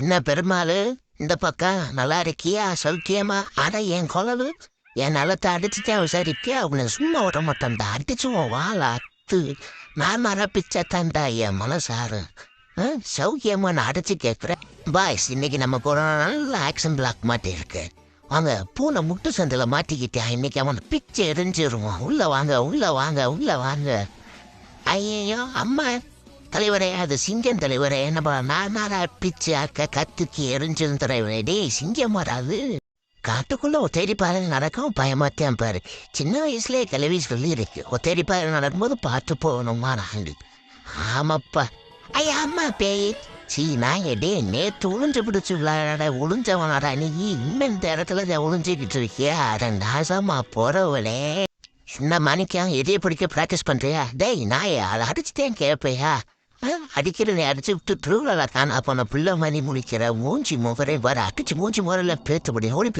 என்ன பெருமாள்? இந்த பக்கம் நல்லா இருக்கியா சௌக்கியமா? ஆனா என் குழவு என் நிலத்தை அடிச்சுட்டே விசாரிப்பியா உன்னை சும்மா விட மாட்டேன் அடிச்சுவோம் வாழ அத்து. நான் மர பிச்சை தந்தா என் மனசாரு. ஆ, சௌக்கியமா நான் அடிச்சு கேட்குறேன் பாய்ஸ் இன்னைக்கு நம்ம போன நல்ல ஆக்ஷன் பிளாக் மாட்டி இருக்கு. வாங்க பூனை முட்டு சந்தில மாட்டிக்கிட்டேன் இன்னைக்கு அவன் பிச்சை எரிஞ்சிருவான். உள்ள வாங்க உள்ள வாங்க உள்ள வாங்க. ஐயோ அம்மா. தலைவரே அது சிங்கம் தலைவரே நம்ம நாரா பிச்சு அக்க கத்துக்கு எரிஞ்சிரும் தலைவரே. டேய் சிங்கம் வராது. காட்டுக்குள்ள ஒத்தேரி பாரு நடக்கும் பயமாத்தான் பாரு. சின்ன வயசுலயே கலவி சொல்லி இருக்கு ஒத்தேரி பாரு நடக்கும்போது பார்த்து போகணுமா நாங்கள் ஆமாப்பா. ஐயா அம்மா பேய். சீ நான் டே நேற்று உளுஞ்சு பிடிச்சி விளையாட உளுஞ்சவனடா நீ இன்னும் இந்த இடத்துல இதை உளுஞ்சிக்கிட்டு இருக்கியா? ரெண்டு நாசமா போறவளே. சின்ன மணிக்கா எதையை பிடிக்க ப்ராக்டிஸ் பண்ணுறியா டேய் நாயே அதை அடிச்சுட்டேன் கேட்பையா அடிக்கிற அடிச்சு விட்டு திருவிழா காணா போன பிள்ளை மணி முடிக்கிற மூஞ்சி முகரை வர அடிச்சு மூஞ்சி முகரில் பேத்தபடி ஓடி